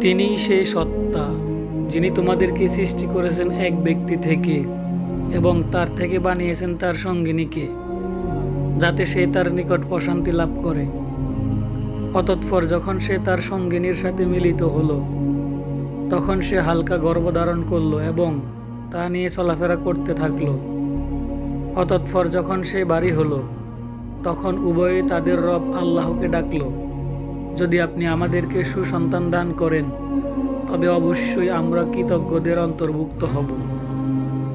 তিনিই সেই সত্তা, যিনি তোমাদেরকে সৃষ্টি করেছেন এক ব্যক্তি থেকে এবং তার থেকে বানিয়েছেন তার সঙ্গিনীকে, যাতে সে তার নিকট প্রশান্তি লাভ করে। অতৎপর যখন সে তার সঙ্গিনীর সাথে মিলিত হলো, তখন সে হালকা গর্ভধারণ করল এবং তা নিয়ে চলাফেরা করতে থাকল। অতৎপর যখন সে বাড়ি হলো, তখন উভয়ে তাদের রব আল্লাহকে ডাকলো। যদি আপনি আমাদেরকে সুসন্তান দান করেন, তবে অবশ্যই আমরা কৃতজ্ঞদের অন্তর্ভুক্ত হব।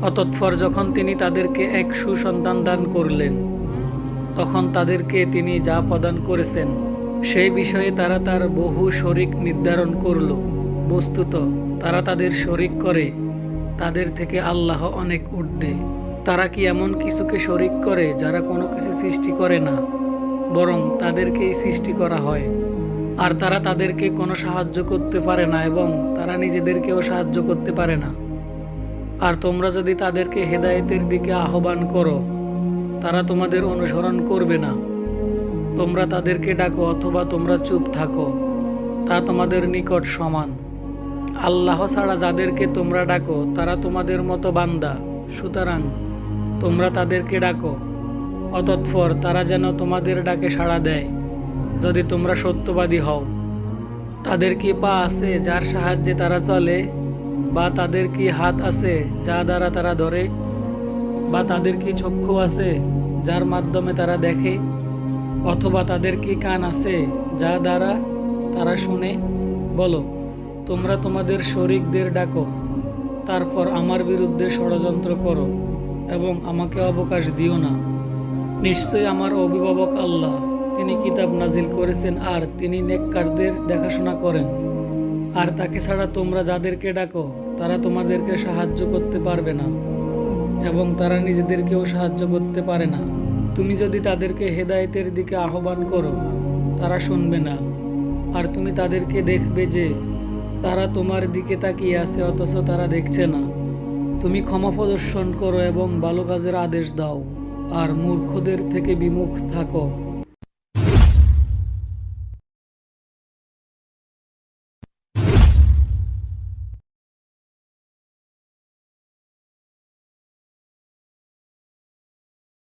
অতৎপর যখন তিনি তাদেরকে এক সুসন্তান দান করলেন, তখন তাদেরকে তিনি যা প্রদান করেছেন, সেই বিষয়ে তারা তার বহু শরিক নির্ধারণ করল। বস্তুত, তারা তাদের শরিক করে, তাদের থেকে আল্লাহ অনেক ঊর্ধ্বে। তারা কি এমন কিছুকে শরিক করে যারা কোনো কিছু সৃষ্টি করে না, বরং তাদেরকেই সৃষ্টি করা হয়? আর তারা তাদেরকে কোনো সাহায্য করতে পারে না এবং তারা নিজেদেরকেও সাহায্য করতে পারে না। আর তোমরা যদি তাদেরকে হেদায়েতের দিকে আহ্বান করো, তারা তোমাদের অনুসরণ করবে না। তোমরা তাদেরকে ডাকো অথবা তোমরা চুপ থাকো, তা তোমাদের নিকট সমান। আল্লাহ ছাড়া যাদেরকে তোমরা ডাকো, তারা তোমাদের মতো বান্দা। সুতরাং তোমরা তাদেরকে ডাকো, অতৎপর তারা যেন তোমাদের ডাকে সাড়া দেয়। যদি তোমরা সত্যবাদী হও, তাদের কি পা আছে যার সাহায্যে তারা চলে, বা তাদের কি হাত আছে যা দ্বারা তারা ধরে, বা তাদের কি চক্ষু আছে যার মাধ্যমে তারা দেখে, অথবা তাদের কি কান আছে যা দ্বারা তারা শুনে? বলো, তোমরা তোমাদের শরিকদের ডাকো, তারপর আমার বিরুদ্ধে ষড়যন্ত্র করো এবং আমাকে অবকাশ দিও না। নিশ্চয়ই আমার অভিভাবক আল্লাহ। তিনি কিতাব নাজিল করেছেন আর তিনি নেককারদের দেখাশোনা করেন। আর তাকে ছাড়া তোমরা যাদেরকে ডাকো, তারা তোমাদেরকে সাহায্য করতে পারবে না, এবং তারা নিজেদেরকেও সাহায্য করতে পারে না। তুমি যদি তাদেরকে হেদায়েতের দিকে আহ্বান করো, তারা শুনবে না। আর তুমি তাদেরকে দেখবে যে, তারা তোমার দিকে তাকিয়ে আছে, অথচ তারা দেখছে না। তুমি ক্ষমা প্রদর্শন করো এবং ভালো কাজের আদেশ দাও, আর মূর্খদের থেকে বিমুখ থাকো।